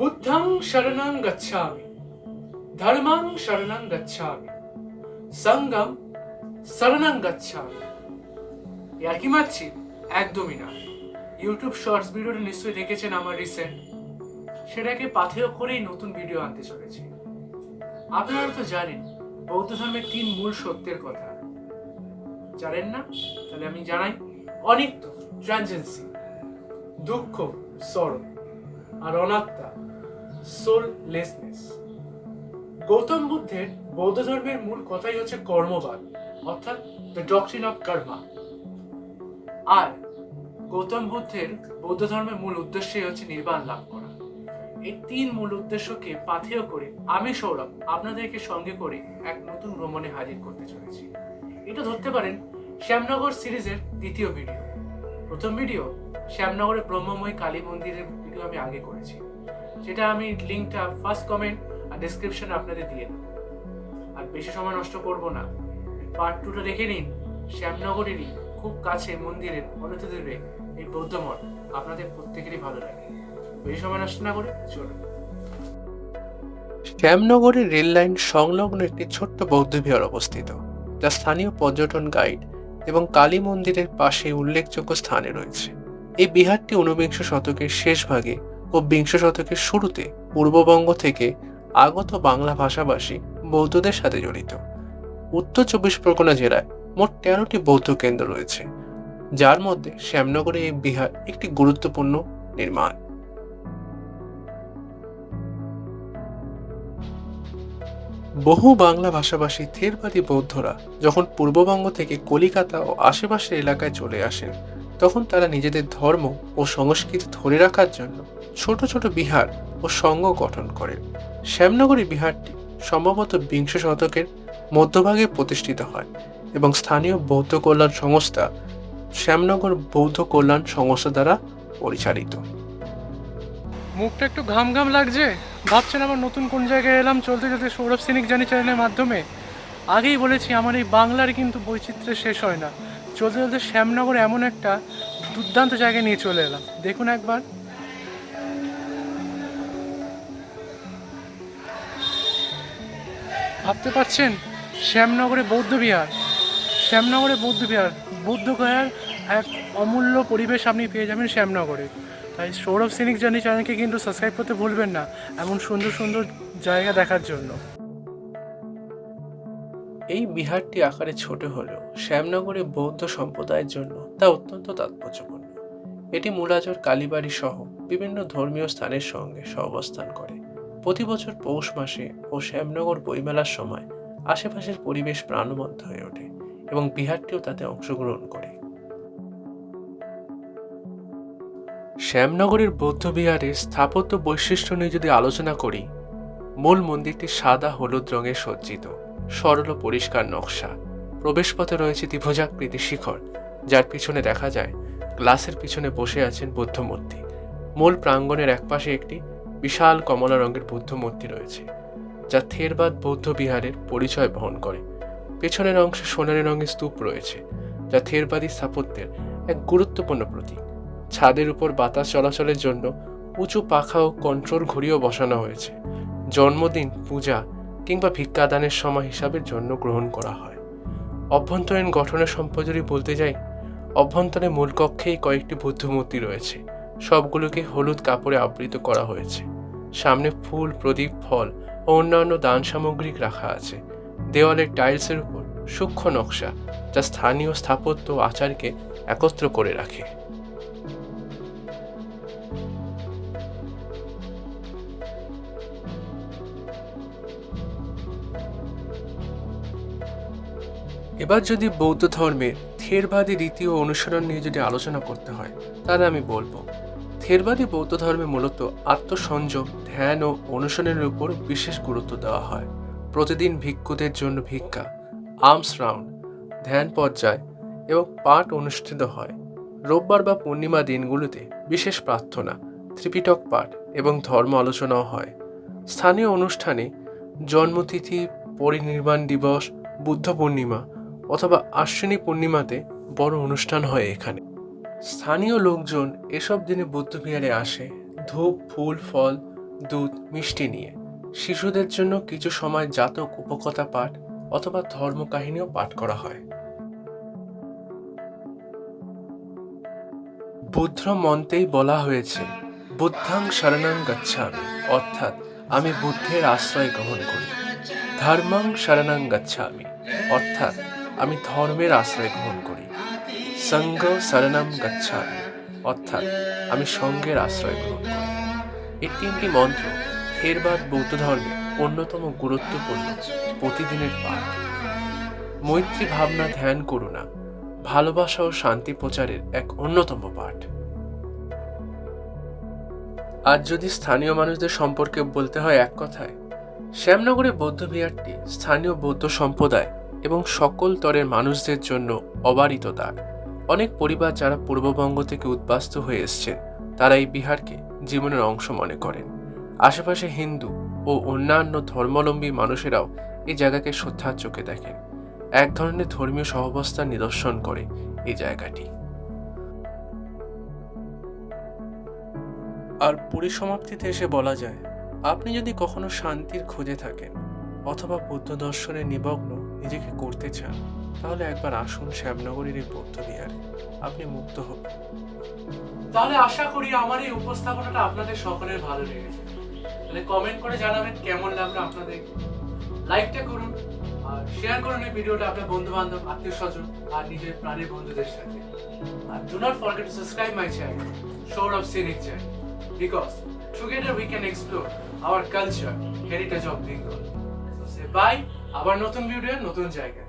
বুদ্ধং শরণং গচ্ছামি, ধর্মং শরণং গচ্ছামি, সঙ্গম শরণং গচ্ছামি। আর কি মারছি একদমই না। ইউটিউব শর্টস ভিডিওটা নিশ্চয়ই দেখেছেন আমার রিসেন্ট সেটাকে পাথেয় করেই নতুন ভিডিও আনতে চলেছি। আপনারা তো জানেন, বৌদ্ধ ধর্মের তিন মূল সত্যের কথা। জানেন না? তাহলে আমি জানাই, অনিত্য, ট্রানজেন্সি, দুঃখ সরব আর অনাত্মা। সোললেসনেস গৌতম বুদ্ধের বৌদ্ধ ধর্মের মূল কথাই হচ্ছে কর্মবাদ, অর্থাৎ দ্য ডক্ট্রিন অফ কর্মা আর গৌতম বুদ্ধের বৌদ্ধ ধর্মের মূল উদ্দেশ্যই হচ্ছে নির্বাণ লাভ করা। এই তিন মূল উদ্দেশ্যকে পাথেয় করে আমি সৌরভ আপনাদেরকে সঙ্গে করে এক নতুন ভ্রমণে হাজির করতে চলেছি। এটা ধরতে পারেন শ্যামনগর সিরিজের দ্বিতীয় ভিডিও। প্রথম ভিডিও শ্যামনগরের ব্রহ্মময় কালী মন্দিরের ভিডিও আমি আগে করেছি। যেটা আমি লিঙ্কটা ফার্স্ট কমেন্ট আর ডিসক্রিপশনে আপনাদের দিয়ে দেবো। আর বেশি সময় নষ্ট করব না। পার্ট টুটা দেখে নিন। শ্যামনগরেরই খুব কাছে মন্দিরের অনেক দূরে এই বৌদ্ধ মঠ। আপনাদের প্রত্যেকেরই ভালো লাগে। বেশি সময় নষ্ট না করে চলুন। শ্যামনগরের রেল লাইন সংলগ্ন একটি ছোট্ট বৌদ্ধবিহার অবস্থিত, যা স্থানীয় পর্যটন গাইড এবং কালী মন্দিরের পাশে উল্লেখযোগ্য স্থানে রয়েছে। এই বিহারটি ঊনবিংশ শতকের শেষ ভাগে ও বিংশ শতকের শুরুতে পূর্ববঙ্গ থেকে আগত বাংলা ভাষাভাষী বৌদ্ধদের সাথে জড়িত। উত্তর চব্বিশ পরগনা জেলায় মোট তেরোটি বৌদ্ধ কেন্দ্র রয়েছে, যার মধ্যে শ্যামনগরে এই বিহার একটি গুরুত্বপূর্ণ নির্মাণ। বহু বাংলা ভাষাভাষী থেরবাদী বৌদ্ধরা যখন পূর্ববঙ্গ থেকে কলিকাতা ও আশেপাশের এলাকায় চলে আসেন, তখন তারা নিজেদের ধর্ম ও সংস্কৃতি ধরে রাখার জন্য ছোট ছোট বিহার ও সংঘ গঠন করেন শ্যামনগরী বিহারটি সম্ভবত বিংশ শতকের মধ্যভাগে প্রতিষ্ঠিত হয় এবং স্থানীয় বৌদ্ধ কল্যাণ সংস্থা শ্যামনগর বৌদ্ধ কল্যাণ সংস্থা দ্বারা পরিচালিত। মুখটা একটু ঘাম ঘাম লাগছে। ভাবছেন আমার নতুন কোন জায়গায় এলাম, চলতে চলতে সৌরভ সিনিক জানি চ্যানেলের মাধ্যমে। আগেই বলেছি, আমার এই বাংলার কিন্তু বৈচিত্র্য শেষ হয় না। চলতে চলতে শ্যামনগর এমন একটা দুর্দান্ত জায়গায় নিয়ে চলে এলাম। দেখুন একবার। ভাবতে পারছেন? শ্যামনগরে বৌদ্ধ বিহার। শ্যামনগরে বৌদ্ধ বিহার। বৌদ্ধ গয়ার এক অমূল্য পরিবেশ আপনি পেয়ে যাবেন শ্যামনগরে। তাই সৌরভ সিনিক জানি চ্যানেলকে কিন্তু সাবস্ক্রাইব করতে ভুলবেন না এমন সুন্দর সুন্দর জায়গা দেখার জন্য। এই বিহারটি আকারে ছোট হলেও শ্যামনগরে বৌদ্ধ সম্প্রদায়ের জন্য তা অত্যন্ত তাৎপর্যপূর্ণ। এটি মুলাজর কালীবাড়ি সহ বিভিন্ন ধর্মীয় স্থানের সঙ্গে সহাবস্থান করে। প্রতি বছর পৌষ মাসে ও শ্যামনগর বইমেলার সময় আশেপাশের পরিবেশ প্রাণবন্ত হয়ে ওঠে এবং বিহারটিও তাতে অংশগ্রহণ করে। শ্যামনগরের বৌদ্ধ বিহারের স্থাপত্য বৈশিষ্ট্য নিয়ে যদি আলোচনা করি, মূল মন্দিরটি সাদা হলুদ রঙে সজ্জিত, সরল পরিষ্কার নকশা। প্রবেশপথে রয়েছে ত্রিভুজাকৃতি শিখর, যার পিছনে দেখা যায় গ্লাসের পিছনে বসে আছেন বুদ্ধ মূর্তি। মূল প্রাঙ্গণের একপাশে একটি বিশাল কমলা রঙের বুদ্ধ মূর্তি রয়েছে, যা থেরবাদ বৌদ্ধ বিহারের পরিচয় বহন করে। পেছনের অংশে সোনালী রঙের স্তূপ রয়েছে, যা থেরবাদী স্থাপত্যের এক গুরুত্বপূর্ণ প্রতীক। ছাদের উপর বাতাস চলাচলের জন্য উঁচু পাখা ও কন্ট্রোল ঘড়িও বসানো হয়েছে। জন্মদিন, পূজা কিংবা ভিক্ষাদানের সময় হিসাবের জন্য গ্রহণ করা হয়। অভ্যন্তরীণ গঠনের সম্পদ যদি বলতে যাই, অভ্যন্তরে মূল কক্ষেই কয়েকটি বুদ্ধ মূর্তি রয়েছে। সবগুলোকে হলুদ কাপড়ে আবৃত করা হয়েছে। সামনে ফুল, প্রদীপ, ফল ও অন্যান্য দান সামগ্রিক রাখা আছে। দেওয়ালের টাইলসের উপর সূক্ষ্ম নকশা যা স্থানীয় স্থাপত্য আচারকে একত্র করে রাখে। এবার যদি বৌদ্ধ ধর্মের থেরবাদী রীতি ও অনুসরণ নিয়ে যদি আলোচনা করতে হয়, তাহলে আমি বলব থেরবাদী বৌদ্ধ ধর্মে মূলত আত্মসংযম, ধ্যান ও অনুসরণের উপর বিশেষ গুরুত্ব দেওয়া হয়। প্রতিদিন ভিক্ষুদের জন্য ভিক্ষা আর্মস রাউন্ড, ধ্যান পর্যায় এবং পাঠ অনুষ্ঠিত হয়। রোববার বা পূর্ণিমা দিনগুলোতে বিশেষ প্রার্থনা, ত্রিপিটক পাঠ এবং ধর্ম আলোচনাও হয়। স্থানীয় অনুষ্ঠানে জন্মতিথি, পরিনির্বাণ দিবস, বুদ্ধ পূর্ণিমা অথবা আশ্বিনী পূর্ণিমাতে বড় অনুষ্ঠান হয় এখানে। স্থানীয় লোকজন এসব দিনে বৌদ্ধবিহারে আসে ধূপ, ফুল, ফল, দুধ, মিষ্টি নিয়ে। শিশুদের জন্য কিছু সময় জাতক উপকথা পাঠ অথবা ধর্মকাহিনীও পাঠ করা হয়। বুদ্ধ মন্ত্রেই বলা হয়েছে, বুদ্ধাং শরণাং গচ্ছামি অর্থাৎ, আমি বুদ্ধের আশ্রয় গ্রহণ করি ধর্মাং শরণাং গচ্ছামি, অর্থাৎ, আমি ধর্মের আশ্রয় গ্রহণ করি সঙ্গ শরণাম গচ্ছামি। অর্থাৎ আমি সঙ্গের আশ্রয় গ্রহণ করি। এই তিনটি মন্ত্র থেরবাদ বৌদ্ধ ধর্মে অন্যতম গুরুত্বপূর্ণ প্রতিদিনের পাঠ। মৈত্রী ভাবনা ধ্যান করুণা ভালোবাসা ও শান্তি প্রচারের এক অন্যতম পাঠ। আজ যদি স্থানীয় মানুষদের সম্পর্কে বলতে হয় এক কথায় শ্যামনগরে বৌদ্ধ বিহারটি স্থানীয় বৌদ্ধ সম্প্রদায় এবং সকল তরের মানুষদের জন্য অবারিত দ্বার। অনেক পরিবার যারা পূর্ববঙ্গ থেকে উদ্বাস্ত হয়ে এসছেন তারা এই বিহারকে জীবনের অংশ মনে করেন। আশেপাশে হিন্দু ও অন্যান্য ধর্মাবলম্বী মানুষেরাও এই জায়গাকে শ্রদ্ধার চোখে দেখেন। এক ধরনের ধর্মীয় সহাবস্থার নিদর্শন করে এই জায়গাটি। আর পরিসমাপ্তিতে এসে বলা যায়, আপনি যদি কখনো শান্তির খোঁজে থাকেন অথবা বৌদ্ধ দর্শনে নিমগ্ন নিজেকে করতে চান তাহলে একবার আসুন শ্যামনগরের এই বৌদ্ধ বিহারে। আপনি মুক্ত হবেন। তাহলে আশা করি আমার এই উপস্থাপনাটা আপনাদের সকলের ভালো লেগেছে। তাহলে কমেন্ট করে জানাবেন কেমন লাগল আপনাদের। লাইকটা করুন, আর শেয়ার করুন এই ভিডিওটা আপনার বন্ধু বান্ধব আত্মীয় স্বজন, আর নিজের প্রাণের বন্ধুদের সাথে। আর do not forget to subscribe my channel of scenic channel because together we can explore our culture heritage of Bengal bye আবার নতুন ভিডিও নতুন জায়গায়।